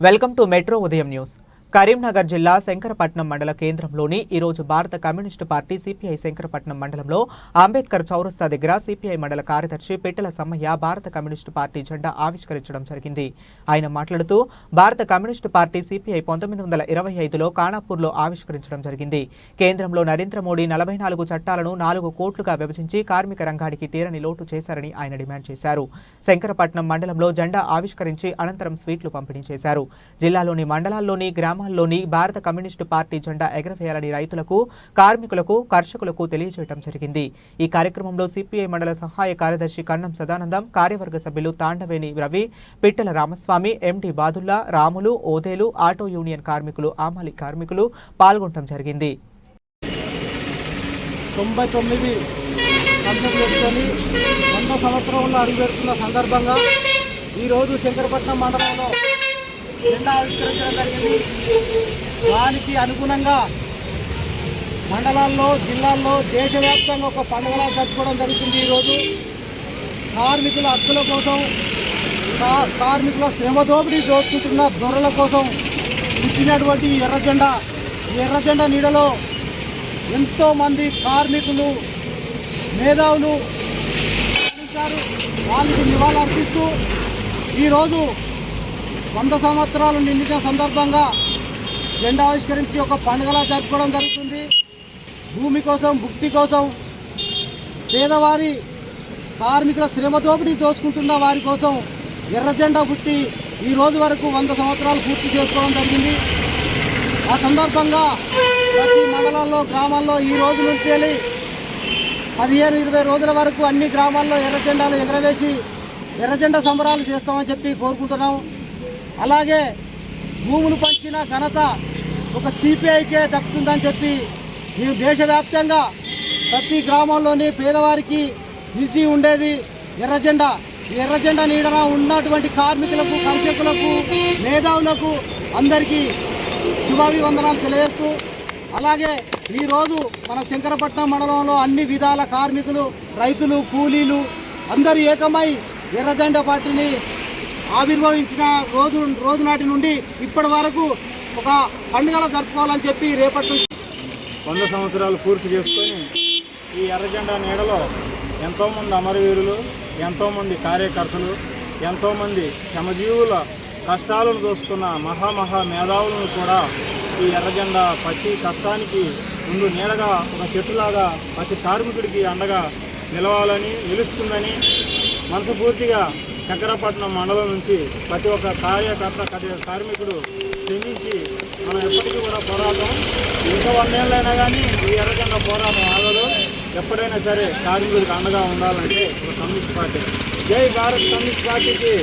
Welcome to metro ఉదయం news Karimnagar జిల్లా శంకరపట్నం మండల కేంద్రంలోని ఈరోజు భారత కమ్యూనిస్టు పార్టీ సిపిఐ శంకరపట్నం మండలంలో అంబేద్కర్ చౌరస్తా దగ్గర సిపిఐ మండల కార్యదర్శి పెట్టెల సమ్మయ్య భారత కమ్యూనిస్టు పార్టీ జెండా ఆవిష్కరించడం జరిగింది. ఆయన మాట్లాడుతూ భారత కమ్యూనిస్టు పార్టీ సిపిఐ పంతొమ్మిది వందల ఇరవై ఐదులో కానాపూర్లో ఆవిష్కరించడం జరిగింది. కేంద్రంలో నరేంద్ర మోడీ నలభై నాలుగు చట్టాలను నాలుగు కోట్లుగా విభజించి కార్మిక రంగానికి తీరని లోటు చేశారని ఆయన డిమాండ్ చేశారు. శంకరపట్నం మండలంలో జెండా ఆవిష్కరించి అనంతరం స్వీట్లు పంపిణీ చేశారు. జిల్లాలోని మండలాల్లోని గ్రామ గ్రామాల్లోని భారత కమ్యూనిస్టు పార్టీ జెండా ఎగరవేయాలని రైతులకు కార్మికులకు కర్షకులకు తెలియజేయడం జరిగింది. ఈ కార్యక్రమంలో సిపిఐ మండల సహాయ కార్యదర్శి కన్నం సదానందం కార్యవర్గ సభ్యులు Tandaveni Ravi Pittala Ramaswamy MD Badulla Ramulu Odelu auto union కార్మికులు ఆమాలి కార్మికులు పాల్గొనడం జరిగింది. తొంభై తొమ్మిది వంద సంవత్సరంలో అడుగుపెడుతున్న సందర్భంగా ఈరోజు శంకరపట్నం మండలంలో జెండా ఆవిష్కరించడం జరిగింది. దానికి అనుగుణంగా మండలాల్లో జిల్లాల్లో దేశవ్యాప్తంగా ఒక పండుగలా జరుపుకోవడం జరుగుతుంది ఈరోజు. కార్మికుల హక్కుల కోసం కార్మికుల శ్రమ దోపిడీ దోచుకుంటున్న దొరల కోసం ఇచ్చినటువంటి ఎర్రజెండ. ఈ ఎర్రజెండ నీడలో ఎంతోమంది కార్మికులు మేధావులు వాళ్ళకి నివాళులు అర్పిస్తూ ఈరోజు వంద సంవత్సరాలు నిండిన సందర్భంగా జెండా ఆవిష్కరించి ఒక పండుగలా జరుపుకోవడం జరుగుతుంది. భూమి కోసం భుక్తి కోసం పేదవారి కార్మికుల శ్రమ దోపిడీ దోచుకుంటున్న వారి కోసం ఎర్ర జెండా పుట్టి ఈ రోజు వరకు వంద సంవత్సరాలు పూర్తి చేసుకోవడం జరిగింది. ఆ సందర్భంగా ప్రతి మండలాల్లో గ్రామాల్లో ఈ రోజు నుంచి వెళ్ళి పదిహేను ఇరవై రోజుల వరకు అన్ని గ్రామాల్లో ఎర్ర జెండాలు ఎగరవేసి ఎర్రజెండా సంబరాలు చేస్తామని చెప్పి కోరుకుంటున్నాం. అలాగే భూములు పంచిన ఘనత ఒక సిపిఐకే దక్కుతుందని చెప్పి మేము దేశవ్యాప్తంగా ప్రతి గ్రామంలోని పేదవారికి నిలిచి ఉండేది ఎర్రజెండా ఈ ఎర్ర నీడన ఉన్నటువంటి కార్మికులకు కర్షకులకు మేధావులకు అందరికీ శుభాభివందనాలు తెలియజేస్తూ అలాగే ఈరోజు మన శంకరపట్నం మండలంలో అన్ని విధాల కార్మికులు రైతులు కూలీలు అందరూ ఏకమై ఎర్రజెండా పార్టీని ఆవిర్భవించిన రోజు రోజు నాటి నుండి ఇప్పటి వరకు ఒక పండుగలా జరుపుకోవాలని చెప్పి రేపటి నుంచి వంద సంవత్సరాలు పూర్తి చేసుకొని ఈ ఎర్రజెండా నీడలో ఎంతోమంది అమరవీరులు ఎంతోమంది కార్యకర్తలు ఎంతోమంది శ్రమజీవుల కష్టాలను దోసుకున్న మహామహా మేధావులను కూడా ఈ ఎర్రజెండా ప్రతి కష్టానికి ముందు నీడగా ఒక చెట్టులాగా ప్రతి కార్మికుడికి అండగా నిలవాలని నిలుస్తుందని మనసుపూర్తిగా శంకరపట్నం మండలం నుంచి ప్రతి ఒక్క కార్యకర్త కార్మికుడు శ్రమించి మనం ఎప్పటికీ కూడా పోరాటం ఇంకా వందేళ్ళైనా కానీ ఈ ఎర్రజెండా పోరాటం ఆగదు. ఎప్పుడైనా సరే కార్మికుడికి అండగా ఉండాలంటే ఒక కమ్యూనిస్ట్ పార్టీ. జై భారత్ కమ్యూనిస్ట్ పార్టీకి.